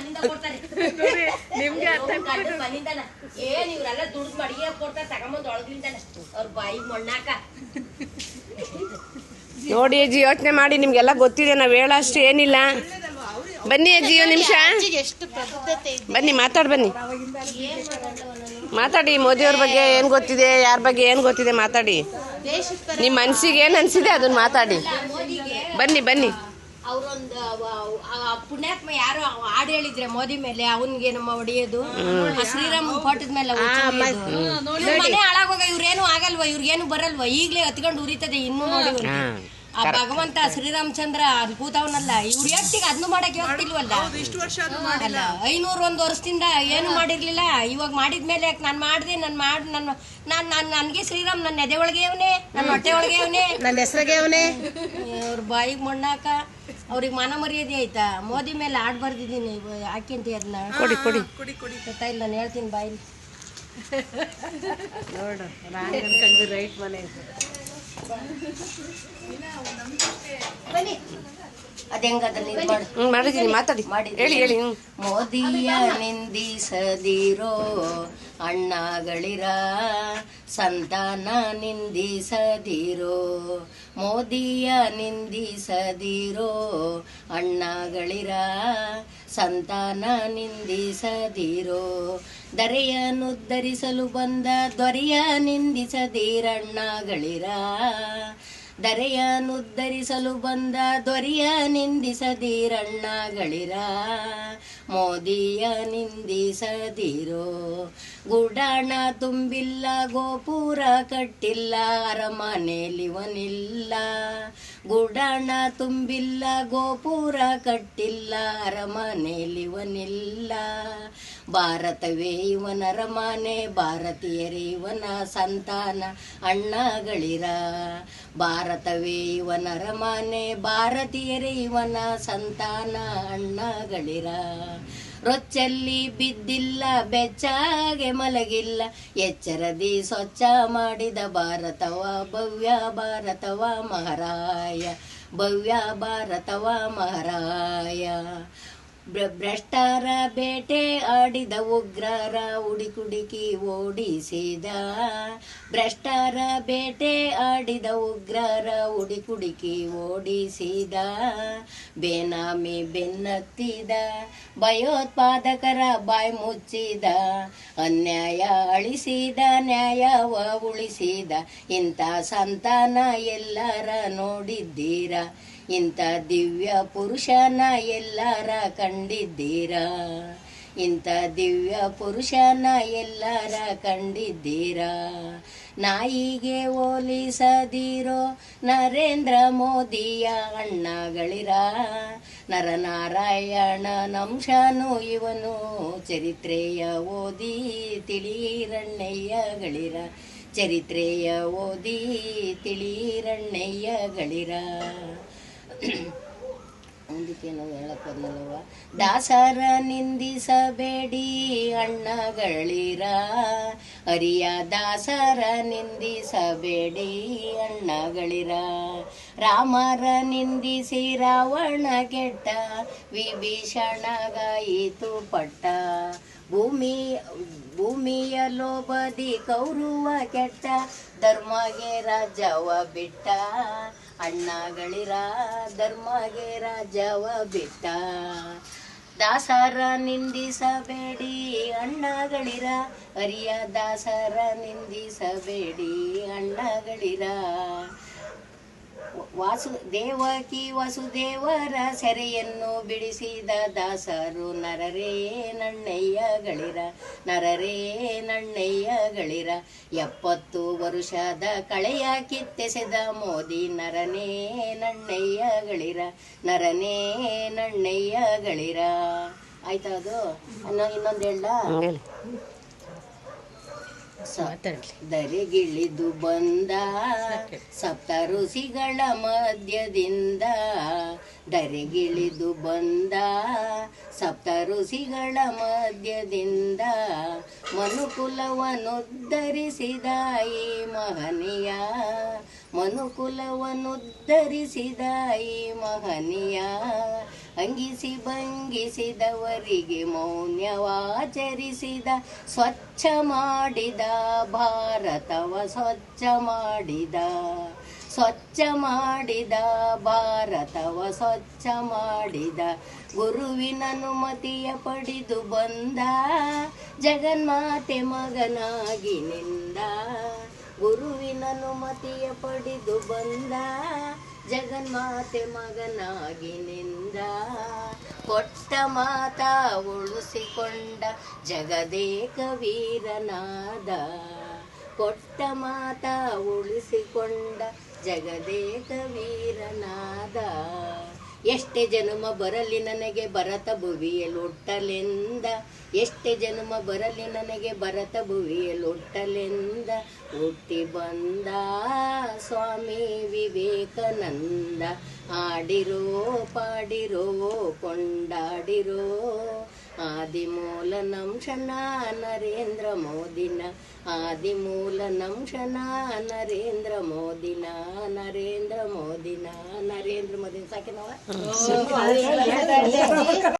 ಮನಿಂದ ಕೊಡ್ತಾರೆ. ನಿಮ್ಗೆ ಅರ್ಥ ಗಂಡನ್ ಮನಿಂದನ ಏನ್ ಇವ್ರೆಲ್ಲ ದುಡ್ದು ಮಡಿಗೆ ಕೊಡ್ತಾರೆ ತಗೊಂಬಂದ್ ಒಳಗ್ಲಿಂದನ ಅವ್ರ ಬಾಯಿಗೆ ಮಣ್ಣಾಕ. ನೋಡಿ ಅಜ್ಜಿ ಯೋಚನೆ ಮಾಡಿ ನಿಮ್ಗೆಲ್ಲ ಗೊತ್ತಿದೆ ನಾವು ಹೇಳೋಷ್ಟು ಏನಿಲ್ಲ. ಬನ್ನಿ ಅಜ್ಜಿ ಒಂದು ನಿಮಿಷ. ಎಷ್ಟು ಪ್ರಬುದ್ಧತೆ ಇದೆ ಬನ್ನಿ ಮಾತಾಡ್ ಬನ್ನಿ. ಮಾತಾಡಿ ಮೋದಿಯವ್ರ ಬಗ್ಗೆ ಏನ್ ಗೊತ್ತಿದೆ ಯಾರ ಬಗ್ಗೆ ಏನ್ ಗೊತ್ತಿದೆ ಮಾತಾಡಿ. ನಿಮ್ಮ ಮನ್ಸಿಗೆ ಏನ್ ಅನ್ಸಿದೆ ಅದನ್ನ ಮಾತಾಡಿ. ಬನ್ನಿ ಬನ್ನಿ. ಅವ್ರೊಂದು ಪುಣ್ಯಾತ್ಮ ಯಾರು ಹಾಡು ಹೇಳಿದ್ರೆ ಮೋದಿ ಮೇಲೆ ಅವನ್ಗೆ ನಮ್ಮ ಹೊಡೆಯೋದು ಶ್ರೀರಾಮ್ ಫೋಟದ ಮೇಲೆ ಮನೆ ಹಾಳಾಗೋಗ ಇವ್ರೇನು ಆಗಲ್ವಾ ಇವ್ರಿಗೇನು ಬರಲ್ವಾ ಈಗ್ಲೇ ಹತ್ಕೊಂಡು ಉರಿತದೆ ಇನ್ನೂ ನೋಡಿ. ಆ ಭಗವಂತ ಶ್ರೀರಾಮಚಂದ್ರ ಅಲ್ಲಿ ಕೂತವನಲ್ಲ ಇವ್ರ ಎಟ್ಟಿಗೆ ಅದನ್ನು ಮಾಡಕ್ ಹೋಗ್ತಿಲ್ವಲ್ಲ? ಅಲ್ಲ ಐನೂರ ಒಂದ್ ವರ್ಷದಿಂದ ಏನು ಮಾಡಿರ್ಲಿಲ್ಲ. ಇವಾಗ ಮಾಡಿದ್ಮೇಲೆ ಯಾಕೆ ನಾನು ಮಾಡಿದೆ ನಾನು ಮಾಡ್ ನನ್ನ ನಾನ್ ನಾನ್ ನನ್ಗೆ ಶ್ರೀರಾಮ್ ನನ್ನ ಎದೆ ಒಳಗೆ ಅವನೇ ನನ್ನ ಹೊಟ್ಟೆ ಒಳಗೆ ಅವನೇ ನನ್ನ ಹೆಸರಿಗೆ ಅವನೇ ಅವ್ರ ಬಾಯಿಗೆ ಮಣ್ಣಾಕ ಅವ್ರಿಗೆ ಮಾನ ಮರ್ಯಾದೆ ಆಯ್ತಾ? ಮೋದಿ ಮೇಲೆ ಆಡ್ ಬರ್ದಿದ್ದೀನಿ ಹಾಕಿಂತಿ ಅದನ್ನ ಕೊಡಿ ಕೊಡಿ. ಗೊತ್ತಾ ಇಲ್ಲ ನಾನು ಹೇಳ್ತೀನಿ ಬಾಯಿ. ನೋಡು ರೈಟ್ ಮನೆ ಮಾತಾಡಿ. ಹೇಳಿ ಹೇಳಿ ಮೋದಿಯ ನಿಂದಿಸದಿರೋ ಅಣ್ಣಗಳಿರ ಸಂತಾನ ನಿಂದಿಸದಿರೋ ಮೋದಿಯ ನಿಂದಿಸದಿರೋ ಅಣ್ಣಗಳಿರ ಸಂತಾನ ನಿಂದಿಸದಿರೋ ದರೆಯನ್ನುದ್ಧರಿಸಲು ಬಂದ ದೊರೆಯ ನಿಂದಿಸದಿರಣ್ಣಗಳಿರ. ದರೆಯನ್ನುದ್ಧರಿಸಲು ಬಂದ ದೊರೆಯ ನಿಂದಿಸದಿರಣ್ಣಗಳಿರ ಮೋದಿಯ ನಿಂದಿಸದಿರೋ ಗುಡಾಣ ತುಂಬಿಲ್ಲ, ಗೋಪುರ ಕಟ್ಟಿಲ್ಲ ಅರಮನೆಲಿವನಿಲ್ಲ ಗುಡಾಣ ತುಂಬಿಲ್ಲ, ಗೋಪುರ ಕಟ್ಟಿಲ್ಲ ಅರಮನೆಲಿವನಿಲ್ಲ ಭಾರತವೇ ಇವನ ರಮಾನೆ ಭಾರತೀಯರೇ ಇವನ ಸಂತಾನ, ಅಣ್ಣಗಳಿರ. ಭಾರತವೇ ಇವನ ರಮಾನೆ ಭಾರತೀಯರೇ ಇವನ ಸಂತಾನ, ಅಣ್ಣಗಳಿರ. ರೊಚ್ಚಲ್ಲಿ ಬಿದ್ದಿಲ್ಲ, ಬೆಚ್ಚಾಗೆ ಮಲಗಿಲ್ಲ, ಎಚ್ಚರದಿ ಸ್ವಚ್ಛ ಮಾಡಿದ ಭಾರತವ, ಭವ್ಯ ಭಾರತವ ಮಹಾರಾಯ, ಭವ್ಯ ಭಾರತವ ಮಹಾರಾಯ. ಭ್ರಷ್ಟರ ಬೇಟೆ ಆಡಿದ ಉಗ್ರರ ಹುಡುಕುಡುಕಿ ಓಡಿಸಿದ. ಭ್ರಷ್ಟರ ಬೇಟೆ ಆಡಿದ ಉಗ್ರರ ಹುಡುಕುಡುಕಿ ಓಡಿಸಿದ. ಬೇನಾಮಿ ಬೆನ್ನತ್ತಿದ, ಭಯೋತ್ಪಾದಕರ ಬಾಯಿ ಮುಚ್ಚಿದ, ಅನ್ಯಾಯ ಅಳಿಸಿದ, ನ್ಯಾಯವ ಉಳಿಸಿದ. ಇಂಥ ಸಂತಾನ ಎಲ್ಲರ ನೋಡಿದ್ದೀರಾ? ಇಂಥ ದಿವ್ಯ ಪುರುಷನ ಎಲ್ಲರ ಕಂಡಿದ್ದೀರಾ? ಇಂಥ ದಿವ್ಯ ಪುರುಷನ ಎಲ್ಲರ ಕಂಡಿದ್ದೀರಾ? ನಾಯಿಗೆ ಹೋಲಿಸದಿರೋ ನರೇಂದ್ರ ಮೋದಿಯ ಅಣ್ಣಗಳಿರ? ನರನಾರಾಯಣ ನಂಶನು ಇವನು ಚರಿತ್ರೆಯ ಓದಿ ತಿಳಿರಣ್ಣಯ್ಯಗಳಿರ? ಚರಿತ್ರೆಯ ಓದಿ ತಿಳಿರಣ್ಣಯ್ಯಗಳಿರ? ಮುಂದಕ್ಕೇನೋ ನಾವು ದಾಸರ ನಿಂದಿಸಬೇಡಿ ಅಣ್ಣಗಳಿರ. ಅರಿಯ ದಾಸರ ನಿಂದಿಸಬೇಡಿ ಅಣ್ಣಗಳಿರ. ರಾಮರ ನಿಂದಿಸಿ ರಾವಣ ಕೆಟ್ಟ ವಿಭೀಷಣಗಾಯಿತು ಪಟ್ಟ. ಭೂಮಿ, ಭೂಮಿಯ ಲೋಬದಿ ಕೌರುವ ಕೆಟ್ಟ, ಧರ್ಮಗೆ ರಾಜವ ಬಿಟ್ಟ. ಅಣ್ಣಗಳಿರ ಧರ್ಮಗೆ ರಾಜವ ಬಿಟ್ಟ. ದಾಸರ ನಿಂದಿಸಬೇಡಿ ಅಣ್ಣಗಳಿರ ಅರಿಯ ದಾಸರ ನಿಂದಿಸಬೇಡಿ ಅಣ್ಣಗಳಿರ. ವಾಸು, ದೇವಕಿ ವಸುದೇವರ ಸೆರೆಯನ್ನು ಬಿಡಿಸಿದ ದಾಸರು, ನರರೇ ನಣ್ಣಯ್ಯಗಳಿರ ನರರೇ ನಣ್ಣಯ್ಯಗಳಿರ ಎಪ್ಪತ್ತು ವರುಷದ ಕಳೆಯ ಕಿತ್ತೆಸೆದ ಮೋದಿ, ನರನೇ ನಣ್ಣಯ್ಯಗಳಿರ ನರನೇ ನಣ್ಣಯ್ಯಗಳಿರ ಆಯ್ತಾ ಅದು? ಇನ್ನೊಂದು ಹೇಳ. ದರೆಗಿಳಿದು ಬಂದ ಸಪ್ತ ಋಷಿಗಳ ಮಧ್ಯದಿಂದ ಧರೆಗಿಳಿದು ಬಂದ ಸಪ್ತ ಋಷಿಗಳ ಮಧ್ಯದಿಂದ ಮನುಕುಲವನ್ನುದ್ಧರಿಸಿದ ಈ ಮಹನೀಯ ಮನುಕುಲವನ್ನುದ್ಧರಿಸಿದ ಈ ಮಹನೀಯ. ಅಂಗಿಸಿ ಭಂಗಿಸಿದವರಿಗೆ ಮೌನ್ಯವಾಚರಿಸಿದ, ಸ್ವಚ್ಛ ಮಾಡಿದ, ಭಾರತವ ಸ್ವಚ್ಛ ಮಾಡಿದ. ಸ್ವಚ್ಛ ಮಾಡಿದ, ಭಾರತವ ಸ್ವಚ್ಛ ಮಾಡಿದ. ಗುರುವಿನ ಅನುಮತಿಯ ಪಡೆದು ಬಂದ, ಜಗನ್ಮಾತೆ ಮಗನಾಗಿ ನಿಂದ. ಗುರುವಿನ ಅನುಮತಿಯ ಪಡೆದು ಬಂದ ಜಗನ್ಮಾತೆ ಮಗನಾಗಿ ನಿಂದ. ಕೊಟ್ಟ ಮಾತ ಉಳಿಸಿಕೊಂಡ ಜಗದೇಕ ವೀರನಾದ. ಕೊಟ್ಟ ಮಾತ ಉಳಿಸಿಕೊಂಡ ಜಗದೇಕ ವೀರನಾದ. ಎಷ್ಟೇ ಜನುಮ ಬರಲಿ ನನಗೆ ಭರತ ಭುವಿಯಲೊಟ್ಟಲೆಂದ, ಎಷ್ಟೇ ಜನುಮ ಬರಲಿ ನನಗೆ ಭರತ ಭುವಿಯಲೊಟ್ಟಲೆಂದ, ಹುಟ್ಟಿ ಬಂದ ಸ್ವಾಮಿ ವಿವೇಕಾನಂದ ಆಡಿರೋ ಪಾಡಿರೋ ಕೊಂಡಾಡಿರೋ ಆದಿಮೂಲ ನಂಶನ ನರೇಂದ್ರ ಮೋದಿನ ಆದಿಮೂಲ ನಂಶನ ನರೇಂದ್ರ ಮೋದಿನ ನರೇಂದ್ರ ಮೋದಿನ ನರೇಂದ್ರ ಮೋದಿನ ಸಾಕಿನವ